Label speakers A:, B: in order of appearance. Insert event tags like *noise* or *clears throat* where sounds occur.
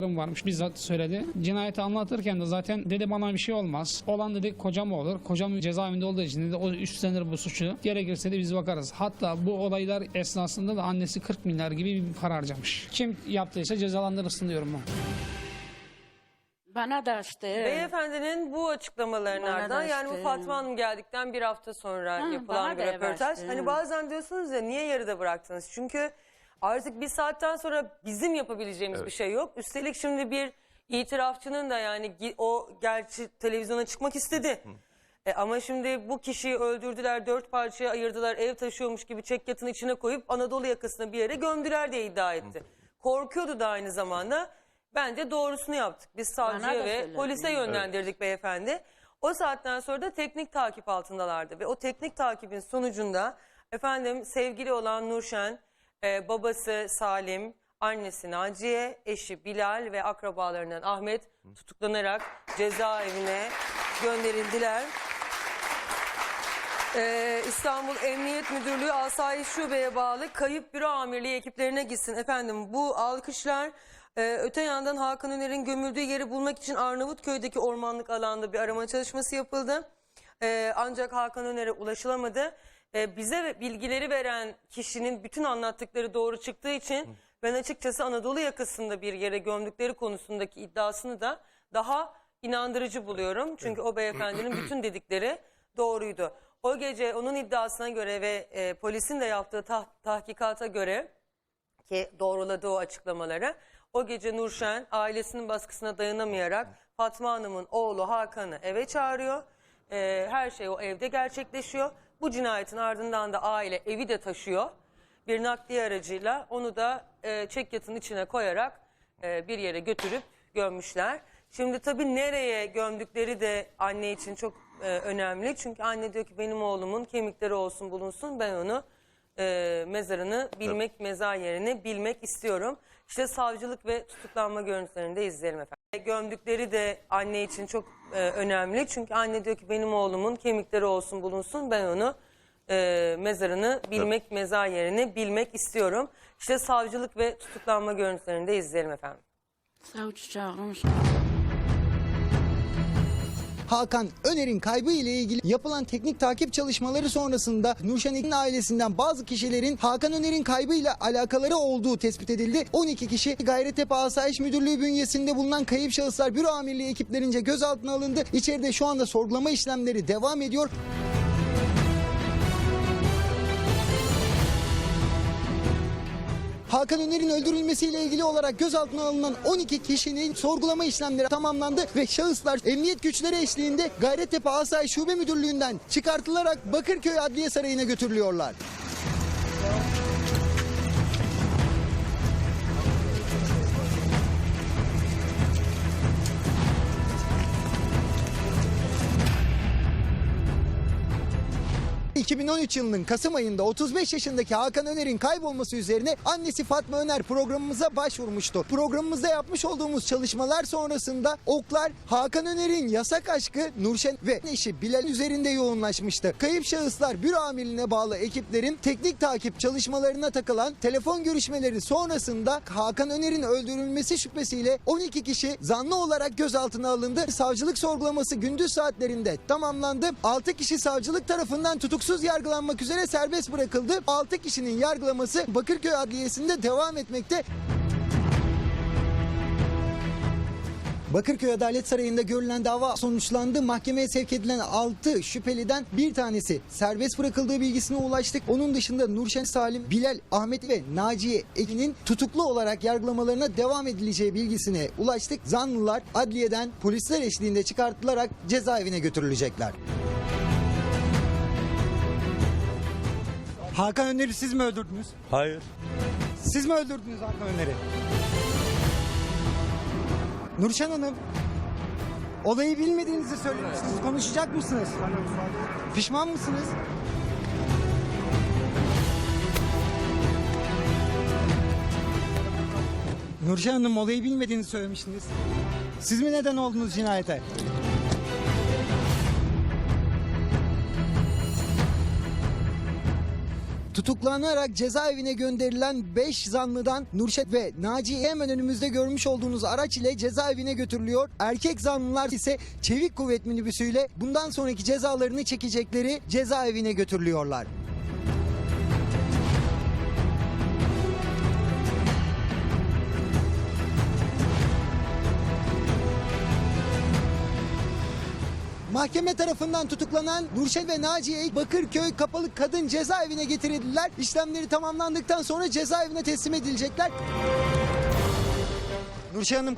A: varmış bizzat söyledi. Cinayeti anlatırken de zaten dedi bana bir şey olmaz. Olan dedi kocam olur. Kocam cezaevinde olduğu için dedi o üstlenir bu suçu. Gerekirse de biz bakarız. Hatta bu olaylar esnasında da annesi 40 milyar gibi bir para harcamış. Kim yaptıysa cezalandırırsın diyorum ben.
B: Bana da işte.
C: Beyefendinin bu açıklamalarının
B: Bana da
C: ardından yani bu Fatma Hanım geldikten bir hafta sonra
B: Ha,
C: yapılan bir
B: da
C: röportaj. Hani bazen diyorsunuz ya niye yarıda bıraktınız? Çünkü artık bir saatten sonra bizim yapabileceğimiz bir şey yok. Üstelik şimdi bir itirafçının da yani gi- o gerçi televizyona çıkmak istedi. E ama şimdi bu kişiyi öldürdüler, dört parçaya ayırdılar, ev taşıyormuş gibi çekyatın içine koyup Anadolu yakasına bir yere gömdüler diye iddia etti. Korkuyordu da aynı zamanda. Bence doğrusunu yaptık. Biz savcıya ve
B: söyledi.
C: polise yönlendirdik beyefendi. O saatten sonra da teknik takip altındalardı ve o teknik takibin sonucunda efendim sevgili olan Nurşen, e, babası Salim, annesi Naciye, eşi Bilal ve akrabalarından Ahmet tutuklanarak cezaevine gönderildiler. Ee, İstanbul Emniyet Müdürlüğü Asayiş Şube'ye bağlı kayıp büro amirliği ekiplerine gitsin. Efendim bu alkışlar e, öte yandan Hakan Öner'in gömüldüğü yeri bulmak için Arnavutköy'deki ormanlık alanda bir arama çalışması yapıldı. Ee, ancak Hakan Öner'e ulaşılamadı. Ee, bize bilgileri veren kişinin bütün anlattıkları doğru çıktığı için ben açıkçası Anadolu yakasında bir yere gömdükleri konusundaki iddiasını da daha inandırıcı buluyorum. Çünkü o beyefendinin *clears throat* bütün dedikleri doğruydu. O gece onun iddiasına göre ve e, polisin de yaptığı tah- tahkikata göre ki doğruladığı o açıklamaları. O gece Nurşen ailesinin baskısına dayanamayarak Fatma Hanım'ın oğlu Hakan'ı eve çağırıyor. Ee, her şey o evde gerçekleşiyor. Bu cinayetin ardından da aile evi de taşıyor. Bir nakliye aracıyla onu da e, çekyatın içine koyarak e, bir yere götürüp gömmüşler. Şimdi tabii nereye gömdükleri de anne için çok e, önemli. Çünkü anne diyor ki benim oğlumun kemikleri olsun bulunsun ben onu e, mezarını bilmek, mezar yerini bilmek istiyorum. İşte savcılık ve tutuklanma görüntülerini de izleyelim efendim. Gömdükleri de anne için çok e, önemli. Çünkü anne diyor ki benim oğlumun kemikleri olsun bulunsun ben onu e, mezarını bilmek, mezar yerini bilmek istiyorum. İşte savcılık ve tutuklanma görüntülerini de izleyelim efendim.
B: Savcı çağırmış.
D: Hakan Öner'in kaybı ile ilgili yapılan teknik takip çalışmaları sonrasında Nurşen'in ailesinden bazı kişilerin Hakan Öner'in kaybıyla alakaları olduğu tespit edildi. 12 kişi Gayrettepe Asayiş Müdürlüğü bünyesinde bulunan kayıp şahıslar büro amirliği ekiplerince gözaltına alındı. İçeride şu anda sorgulama işlemleri devam ediyor. Hakan Öner'in öldürülmesiyle ilgili olarak gözaltına alınan 12 kişinin sorgulama işlemleri tamamlandı ve şahıslar emniyet güçleri eşliğinde Gayrettepe Asayiş Şube Müdürlüğü'nden çıkartılarak Bakırköy Adliye Sarayı'na götürülüyorlar. ...2013 yılının Kasım ayında 35 yaşındaki Hakan Öner'in kaybolması üzerine annesi Fatma Öner programımıza başvurmuştu. Programımızda yapmış olduğumuz çalışmalar sonrasında oklar Hakan Öner'in yasak aşkı Nurşen ve eşi Bilal üzerinde yoğunlaşmıştı. Kayıp şahıslar büro amirliğine bağlı ekiplerin teknik takip çalışmalarına takılan telefon görüşmeleri sonrasında Hakan Öner'in öldürülmesi şüphesiyle 12 kişi zanlı olarak gözaltına alındı. Savcılık sorgulaması gündüz saatlerinde tamamlandı. 6 kişi savcılık tarafından tutuksuz yargılanmak üzere serbest bırakıldı. 6 kişinin yargılaması Bakırköy Adliyesi'nde devam etmekte. Bakırköy Adalet Sarayı'nda görülen dava sonuçlandı. Mahkemeye sevk edilen 6 şüpheliden bir tanesi serbest bırakıldığı bilgisine ulaştık. Onun dışında Nurşen Salim, Bilal, Ahmet ve Naciye Ekin'in tutuklu olarak yargılamalarına devam edileceği bilgisine ulaştık. Zanlılar adliyeden polisler eşliğinde çıkartılarak cezaevine götürülecekler. Hakan Öner'i siz mi öldürdünüz?
E: Hayır.
D: Siz mi öldürdünüz Hakan Öner'i? Nurşen Hanım, olayı bilmediğinizi söylemişsiniz. Konuşacak mısınız? Pişman mısınız? Nurşen Hanım olayı bilmediğinizi söylemiştiniz. Siz mi neden oldunuz cinayete? Tutuklanarak cezaevine gönderilen 5 zanlıdan Nurşet ve Naciye hemen önümüzde görmüş olduğunuz araç ile cezaevine götürülüyor. Erkek zanlılar ise çevik kuvvet minibüsüyle bundan sonraki cezalarını çekecekleri cezaevine götürülüyorlar. Mahkeme tarafından tutuklanan Nurşet ve Naciye Bakırköy Kapalı Kadın Cezaevine getirildiler. İşlemleri tamamlandıktan sonra cezaevine teslim edilecekler. Nurşen Hanım